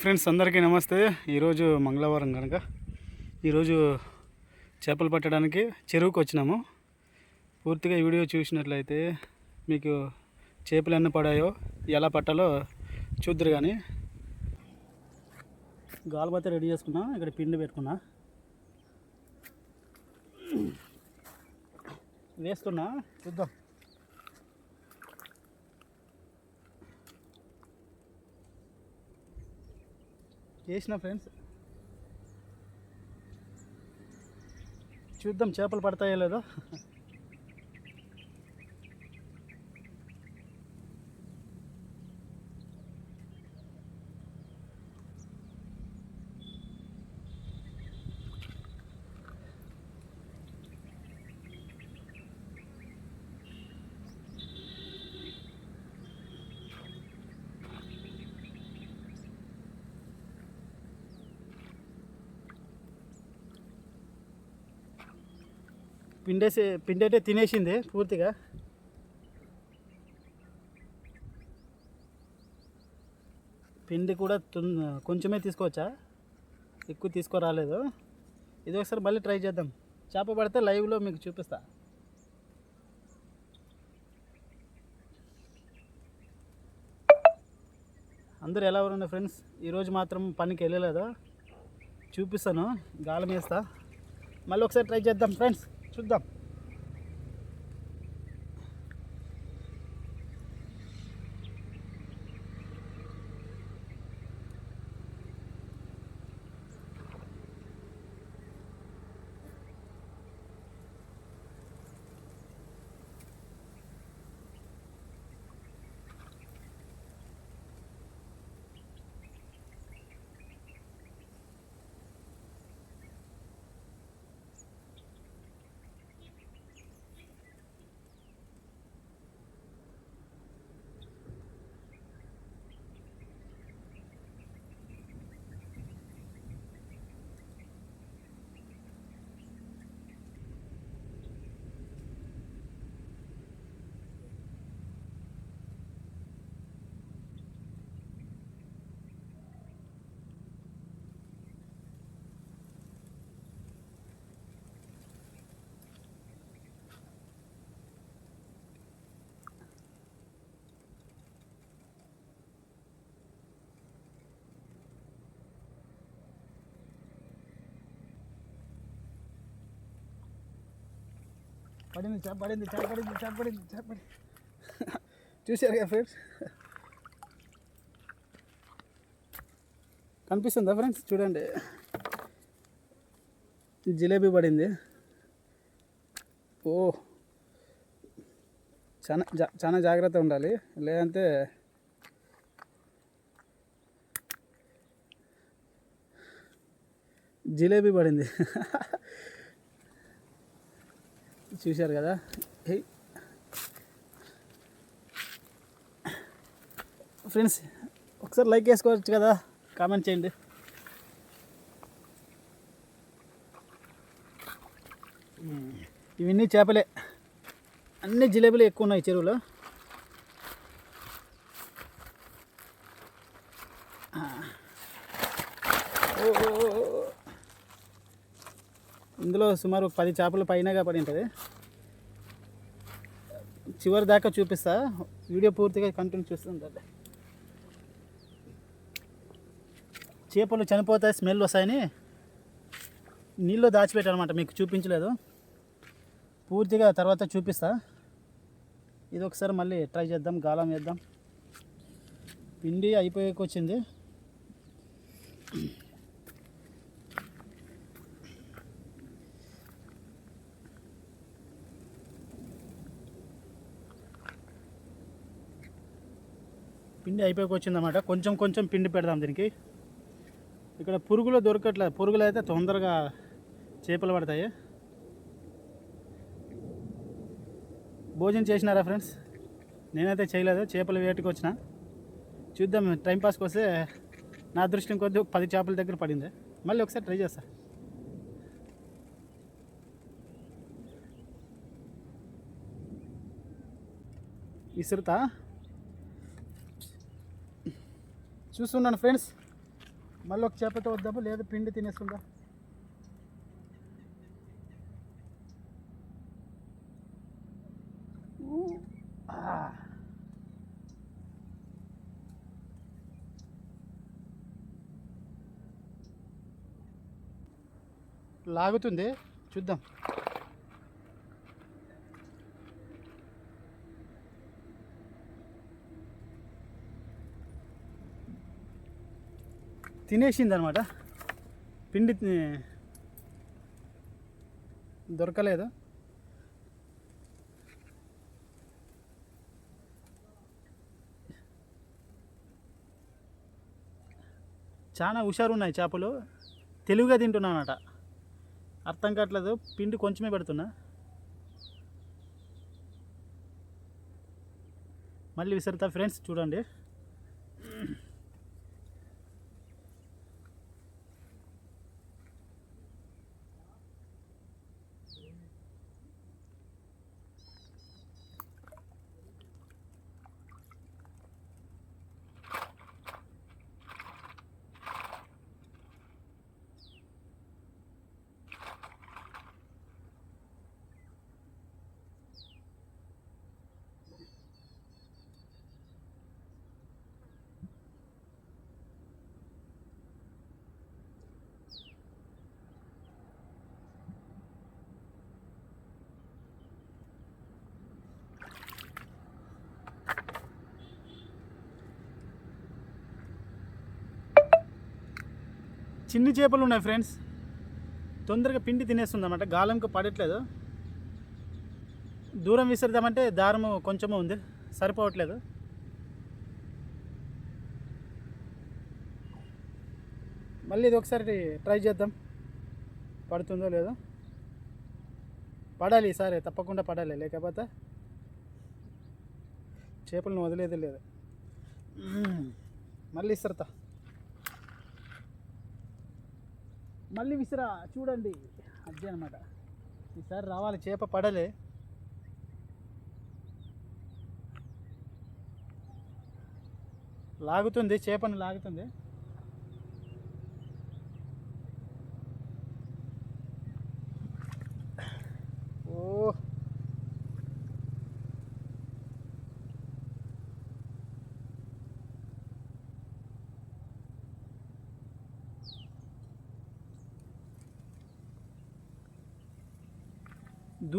Friends అందరికీ నమస్తే. ఈరోజు మంగళవారం కనుక. ఈరోజు చేపలు పట్టడానికి చెరువుకు వచ్చినాము. పూర్తిగా ఈ వీడియో చూసినట్లయితే మీకు చేపలు ఎన్ని పడాయో ఎలా పట్టాలో చూద్దరు కానీ గాలిబత్త రెడీ చేసుకున్నా ఇక్కడ పిండి పెట్టుకున్నా. వేస్తున్నా. చూద్దాం. చేసిన ఫ్రెండ్స్. చూద్దాం చేపలు పడతాయో లేదో. పిండేసే పిండి అయితే తినేసింది పూర్తిగా. పిండి కూడా కొంచెమే తీసుకోవచ్చా? ఎక్కువ తీసుకురాలేదు. ఇది ఒకసారి మళ్ళీ ట్రై చేద్దాం. చేప పడితే లైవ్లో మీకు చూపిస్తా. అందరూ ఎలా ఉన్నారు ఫ్రెండ్స్? ఈరోజు మాత్రం పనికి వెళ్ళలేదు? చూపిస్తాను. గాలం వేస్తా మళ్ళీ ఒకసారి ట్రై చేద్దాం ఫ్రెండ్స్. చూద్దాం పడింది చేప పడింది చేప పడింది చేప పడింది చేప పడింది. చూశారు కదా ఫ్రెండ్స్? కనిపిస్తుందా ఫ్రెండ్స్? చూడండి. జిలేబీ పడింది. ఓ చాలా చాలా జాగ్రత్త ఉండాలి. లేదంటే జిలేబీ పడింది. చూశారు కదా? ఫ్రెండ్స్ ఒకసారి లైక్ వేసుకోవచ్చు కదా? కామెంట్ చేయండి. ఇవన్నీ చేపలే. అన్ని జిలేబీలు ఎక్కువ ఉన్నాయి చెరువులో. ఓ. ఇందులో సుమారు పది చేపలు పైనగా పడి ఉంటుంది. చివరి దాకా చూపిస్తా. వీడియో పూర్తిగా కంటిన్యూ చూస్తుందండి చేపలు చనిపోతాయి స్మెల్ వస్తాయని నీళ్ళు దాచిపెట్టానమాట మీకు చూపించలేదు. పూర్తిగా తర్వాత చూపిస్తా. ఇది ఒకసారి మళ్ళీ ట్రై చేద్దాం గాలం వేద్దాం. పిండి అయిపోయాక పిండి అయిపోయాక వచ్చిందన్నమాట. కొంచెం కొంచెం పిండి పెడదాం దీనికి. ఇక్కడ పురుగులు దొరకట్లేదు పురుగులు అయితే తొందరగా చేపలు పడతాయి. భోజనం చేసినారా ఫ్రెండ్స్? నేనైతే చేయలేదు. చేపలు వేటకి వచ్చిన. చూద్దాం. టైంపాస్కి వస్తే నా దృష్టి కొద్ది పది చేపల దగ్గర పడింది. మళ్ళీ ఒకసారి ట్రై చేస్తా. విసురుతా? చూస్తున్నాను ఫ్రెండ్స్. మళ్ళీ ఒక చేపతో వద్దాము లేదా పిండి తినేసుకుందా. లాగుతుంది చూద్దాం. తినేసింది అనమాట పిండి దొరకలేదు. చాలా హుషారు ఉన్నాయి చేపలు. తెలివిగా తింటున్నానట. అర్థం కావట్లేదు. పిండి కొంచెమే పెడుతున్నా. మళ్ళీ విసరుతా ఫ్రెండ్స్ చూడండి. చిన్ని చేపలు ఉన్నాయి ఫ్రెండ్స్ తొందరగా పిండి తినేస్తుంది గాలంకి పడట్లేదు. దూరం విసిరిద్దామంటే దారము కొంచెము ఉంది. సరిపోవట్లేదు. మళ్ళీ ఇది ఒకసారి ట్రై చేద్దాం. పడుతుందో లేదో. పడాలి సరే తప్పకుండా పడాలి. లేకపోతే చేపలను వదిలేదే లేదు. మళ్ళీ ఇస్తారతా మళ్ళీ విసిరా చూడండి. అదే అనమాట ఈసారి రావాలి చేప పడలే. లాగుతుంది చేపను లాగుతుంది ఓ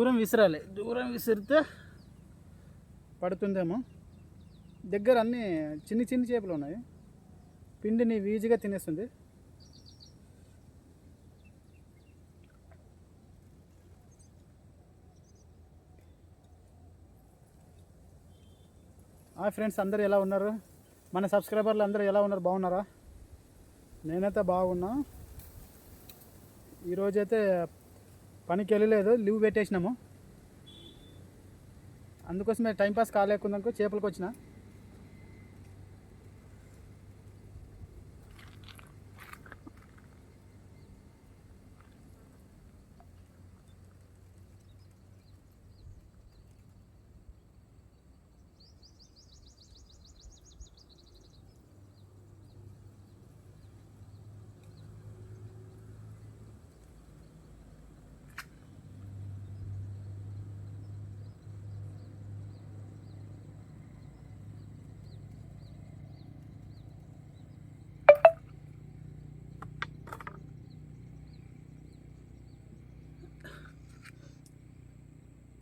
దూరం విసిరాలి. దూరం విసిరితే పడుతుందేమో. దగ్గర అన్నీ చిన్ని చిన్ని చేపలు ఉన్నాయి. పిండిని ఈజీగా తినేస్తుంది. ఆ ఫ్రెండ్స్ అందరూ ఎలా ఉన్నారు? మన సబ్స్క్రైబర్లు అందరూ ఎలా ఉన్నారు? బాగున్నారా? నేనైతే బాగున్నా. ఈరోజైతే పనికి వెళ్ళలేదు లీవ్ పెట్టేసినాము. అందుకోసమే టైంపాస్ కాలేకుందనుకో చేపలకు వచ్చినా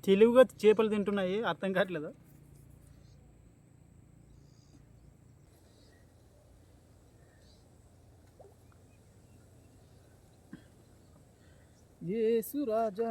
తెలివిగా చేపలు తింటున్నాయి అర్థం కావట్లేదు? యేసు రాజా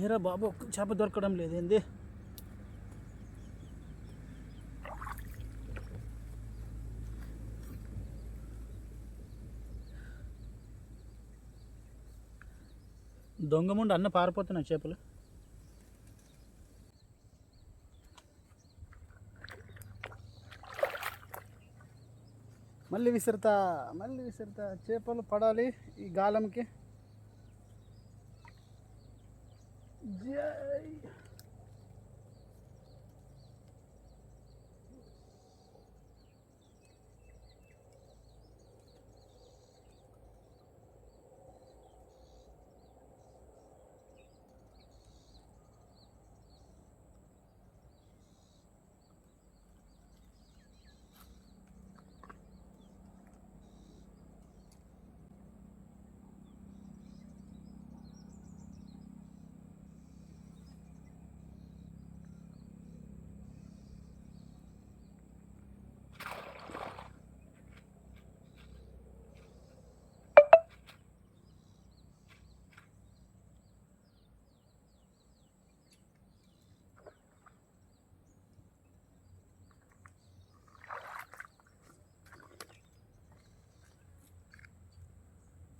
ఏరా బాబు ఒక్క చేప దొరకడం లేదేంది దొంగ ముండు అన్న పారిపోతున్నాయి చేపలు. మళ్ళీ విసురుతా మళ్ళీ విసురుతా చేపలు పడాలి ఈ గాలంకి. Yeah.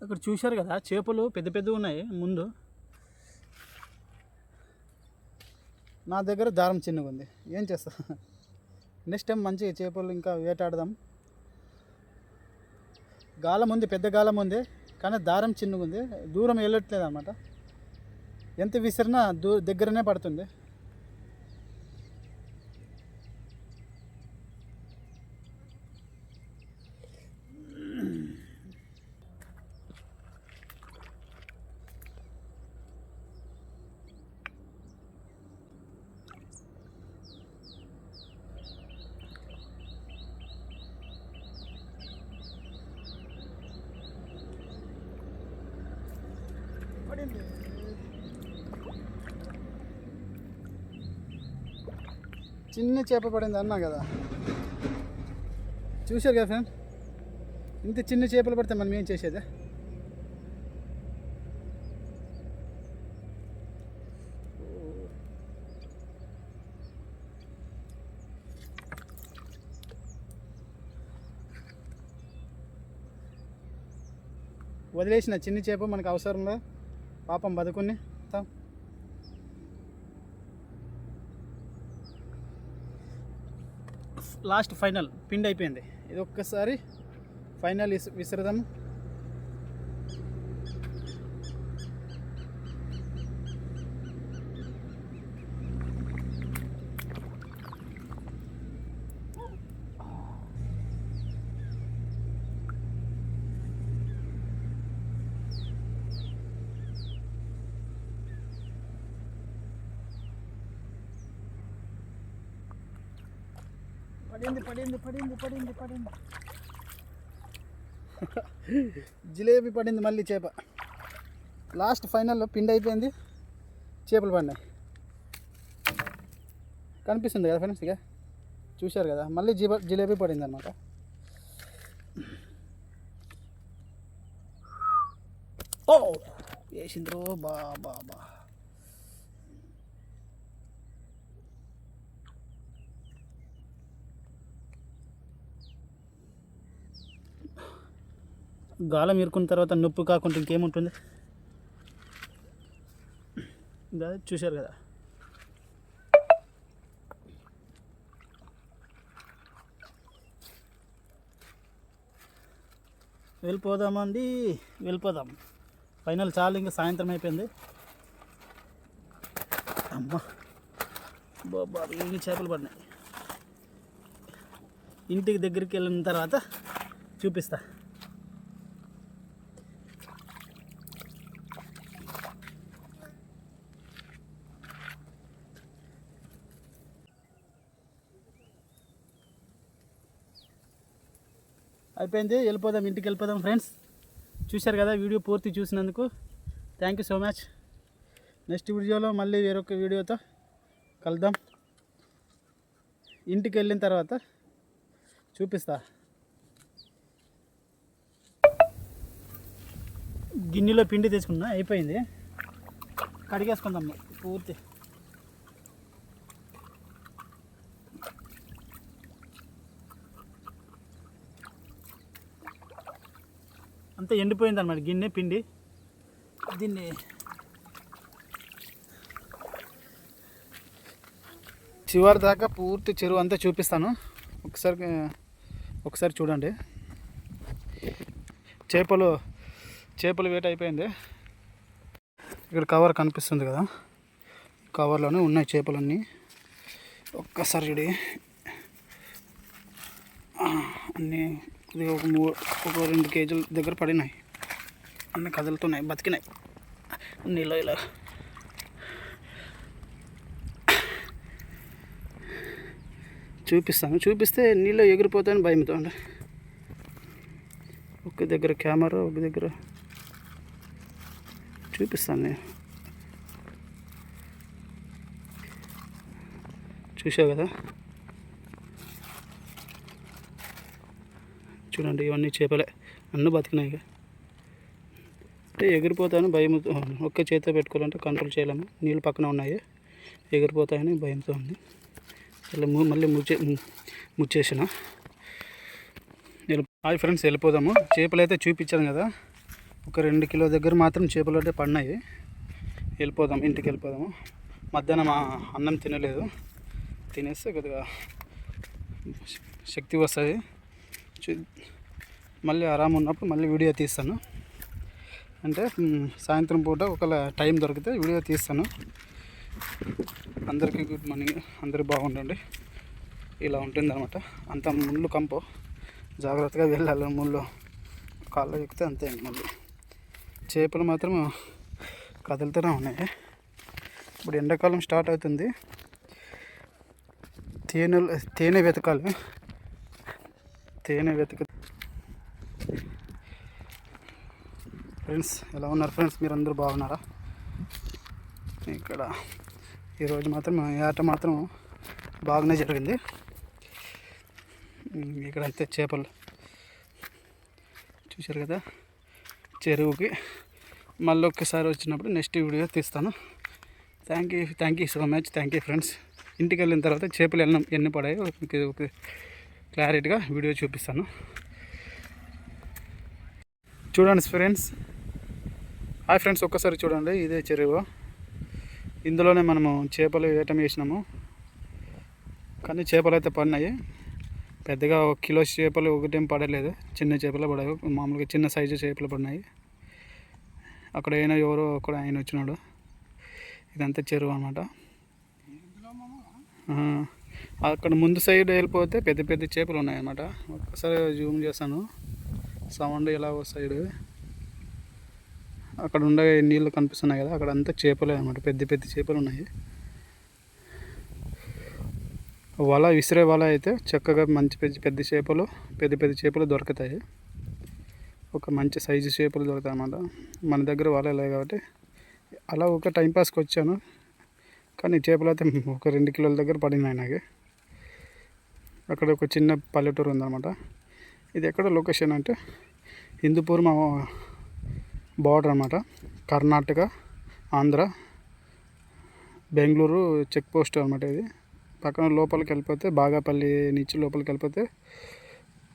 అక్కడ చూశారు కదా చేపలు పెద్ద పెద్దవి ఉన్నాయి ముందు. నా దగ్గర దారం చిన్నగా ఉంది. ఏం చేస్తా నెక్స్ట్ టైం మంచిగా చేపలు ఇంకా వేటాడదాం. గాలం ఉంది పెద్ద గాలం ఉంది కానీ దారం చిన్నగా ఉంది. దూరం వెళ్ళట్లేదు అనమాట ఎంత విసిరినా దూ దగ్గరనే పడుతుంది పడింది చిన్న చేప పడింది అన్నా కదా. చూశారు కదా ఫ్రెండ్? ఇంత చిన్న చేపలు పడితే మనం ఏం చేసేది? వదిలేసిన చిన్న చేప మనకు అవసరంలో పాపం బతుకుని. లాస్ట్ ఫైనల్ పిండి అయిపోయింది. ఇది ఒక్కసారి ఫైనల్ విస్ పడింది పడింది పడింది పడింది పడింది. జిలేబీ పడింది మళ్ళీ చేప. లాస్ట్ ఫైనల్లో పిండి అయిపోయింది చేపలు పడినాయి. కనిపిస్తుంది కదా ఫ్రెండ్స్ ఇక? చూశారు కదా? మళ్ళీ జీబ జిలేబీ పడింది అనమాట ఓ! వేసింద్రో బా బా బా. గాలం ఇరుకున్న తర్వాత నొప్పి కాకుండా ఇంకేముంటుంది? ఇంకా చూశారు కదా. వెళ్ళిపోదామండి వెళ్ళిపోదాం. ఫైనల్ చాలు ఇంకా సాయంత్రం అయిపోయింది. అమ్మా బాబా ఎన్ని చేపలు పడినాయి. ఇంటికి దగ్గరికి వెళ్ళిన తర్వాత చూపిస్తా. అయిపోయింది. వెళ్ళిపోదాం ఇంటికి వెళ్ళిపోదాం ఫ్రెండ్స్. చూశారు కదా వీడియో పూర్తి చూసినందుకు. Thank you so much next వీడియోలో మళ్ళీ వేరొక వీడియోతో కలుద్దాం. ఇంటికి వెళ్ళిన తర్వాత చూపిస్తా. గిన్నెలో పిండి తెచ్చుకున్నా అయిపోయింది. కడిగేసుకుందాం పూర్తి. అంతా ఎండిపోయింది అనమాట గిన్నె పిండి. దీన్ని చివరి దాకా పూర్తి చెరువు అంతా చూపిస్తాను. ఒకసారి ఒకసారి చూడండి. చేపలు చేపలు వేట అయిపోయింది. ఇక్కడ కవర్ కనిపిస్తుంది కదా. కవర్లోనే ఉన్నాయి చేపలన్నీ. ఒక్కసారి అన్నీ ఇది ఒక మూ ఒక రెండు కేజీల దగ్గర పడినాయి. అన్నీ కదులుతున్నాయి బతికినాయి. నీళ్ళు ఇలా. చూపిస్తాను. చూపిస్తే నీళ్ళు ఎగిరిపోతాయని భయంతో అండి ఒక దగ్గర కెమెరా ఒక దగ్గర చూపిస్తాను. నేను చూసావు కదా? చూడండి ఇవన్నీ చేపలే. అన్నీ బతికినాయి అంటే ఎగిరిపోతాయని భయం ఒక్క చేతితో పెట్టుకోవాలంటే కంట్రోల్ చేయలేము. నీళ్ళు పక్కన ఉన్నాయి. ఎగిరిపోతాయని భయంతో ఉంది. మళ్ళీ మళ్ళీ ముచ్చే ముచ్చేసిన. హాయ్ ఫ్రెండ్స్ వెళ్ళిపోదాము. చేపలు అయితే చూపించాను కదా. ఒక రెండు కిలో దగ్గర మాత్రం చేపలు అంటే పడినాయి. వెళ్ళిపోదాం ఇంటికి వెళ్ళిపోదాము. మధ్యాహ్నం అన్నం తినలేదు. తినేస్తే కొద్దిగా శక్తి వస్తుంది. మళ్ళీ ఆరామ్ ఉన్నప్పుడు మళ్ళీ వీడియో తీస్తాను. అంటే సాయంత్రం పూట ఒకవేళ టైం దొరికితే వీడియో తీస్తాను. అందరికీ గుడ్ మార్నింగ్. అందరూ బాగుండండి. ఇలా ఉంటుంది అనమాట అంత ముళ్ళు కంపు. జాగ్రత్తగా వెళ్ళాలి ముళ్ళు. కాళ్ళు ఎక్కితే అంతే ముళ్ళు. చేపలు మాత్రం కదులుతూనే ఉన్నాయి. ఇప్పుడు ఎండాకాలం స్టార్ట్ అవుతుంది. తేనె తేనె వెతకాలి. తేనె వెతక ఫ్రెండ్స్ ఎలా ఉన్నారు ఫ్రెండ్స్? మీరు అందరూ బాగున్నారా? ఇక్కడ ఈరోజు మాత్రం ఈ ఆట మాత్రం బాగానే జరిగింది. ఇక్కడ అయితే చేపలు చూశారు కదా? చెరువుకి మళ్ళీ ఒక్కసారి వచ్చినప్పుడు నెక్స్ట్ వీడియో తీస్తాను. Thank you thank you so much thank you friends ఇంటికి వెళ్ళిన తర్వాత చేపలు ఎన్ని ఎన్ని పడాయో మీకు ఒక క్లారిటీగా వీడియో చూపిస్తాను. చూడండి ఫ్రెండ్స్. హాయ్ ఫ్రెండ్స్ ఒక్కసారి చూడండి. ఇదే చెరువు. ఇందులోనే మనము చేపలు వేయటం వేసినాము కానీ చేపలు అయితే పడినాయి. పెద్దగా ఒక కిలో చేపలు ఒకటేం పడలేదు. చిన్న చేపలు పడాయి మామూలుగా చిన్న సైజు చేపలు పడినాయి. అక్కడ అయినా ఎవరో ఒక ఆయన వచ్చినాడు. ఇదంతా చెరువు అనమాట అక్కడ ముందు సైడ్ వెళ్ళిపోతే పెద్ద పెద్ద చేపలు ఉన్నాయన్నమాట. ఒక్కసారి జూమ్ చేస్తాను సౌండ్ ఎలా సైడ్. అక్కడ ఉండే నీళ్ళు కనిపిస్తున్నాయి కదా అక్కడ అంతా చేపలే అనమాట పెద్ద పెద్ద చేపలు ఉన్నాయి. వల విసిరే వల అయితే చక్కగా మంచి పెద్ద పెద్ద చేపలు పెద్ద పెద్ద చేపలు దొరుకుతాయి. ఒక మంచి సైజు చేపలు దొరుకుతాయి అన్నమాట. మన దగ్గర వల లేదు కాబట్టి. అలా ఒక టైంపాస్కి వచ్చాను. కానీ చేపలు అయితే ఒక రెండు కిలోల దగ్గర పడినాయి నాకు. అక్కడ ఒక చిన్న పల్లెటూరు ఉందన్నమాట. ఇది ఎక్కడ లొకేషన్ అంటే హిందూపూర్ మా బార్డర్ అనమాట కర్ణాటక ఆంధ్ర బెంగళూరు చెక్ పోస్ట్ అనమాట ఇది. పక్కన లోపలికి వెళ్ళిపోతే బాగాపల్లి నుంచి లోపలికి వెళ్ళిపోతే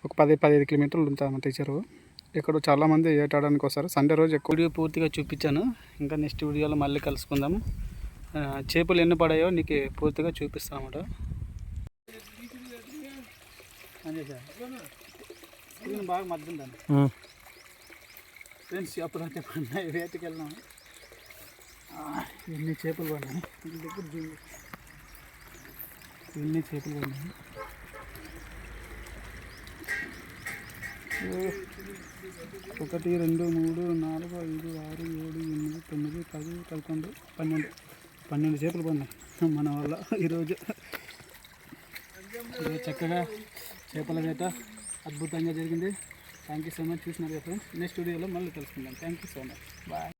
ఒక పది పదిహేను కిలోమీటర్లు ఉంటుంది అన్నమాట ఈ చెరువు. ఇక్కడ చాలామంది ఏటాడడానికి వస్తారు. సండే రోజు ఎక్కువ వీడియో పూర్తిగా చూపించాను. ఇంకా నెక్స్ట్ వీడియోలో మళ్ళీ కలుసుకుందాము చేపలు ఎన్ని పడాయో నీకు పూర్తిగా చూపిస్తాను అన్నమాట. బాగా మద్దుందండి ఫ్రెండ్స్ అప్పుడైతే పడినాయి వేటకి వెళ్ళినాము ఆ, ఎన్ని చేపలు పడినాయి దగ్గర. ఎన్ని చేపలు పడినాయి ఒకటి రెండు మూడు నాలుగు ఐదు ఆరు ఏడు ఎనిమిది తొమ్మిది పది పదకొండు పన్నెండు. పన్నెండు చేపలు పడినాయి మన వల్ల ఈరోజు చక్కగా చేపల వేట అద్భుతంగా జరిగింది. థ్యాంక్ యూ సో మచ్ చూసినారు కదా ఫ్రెండ్స్ నెక్స్ట్ వీడియోలో మళ్ళీ కలుసుకుందాం. Thank you so much bye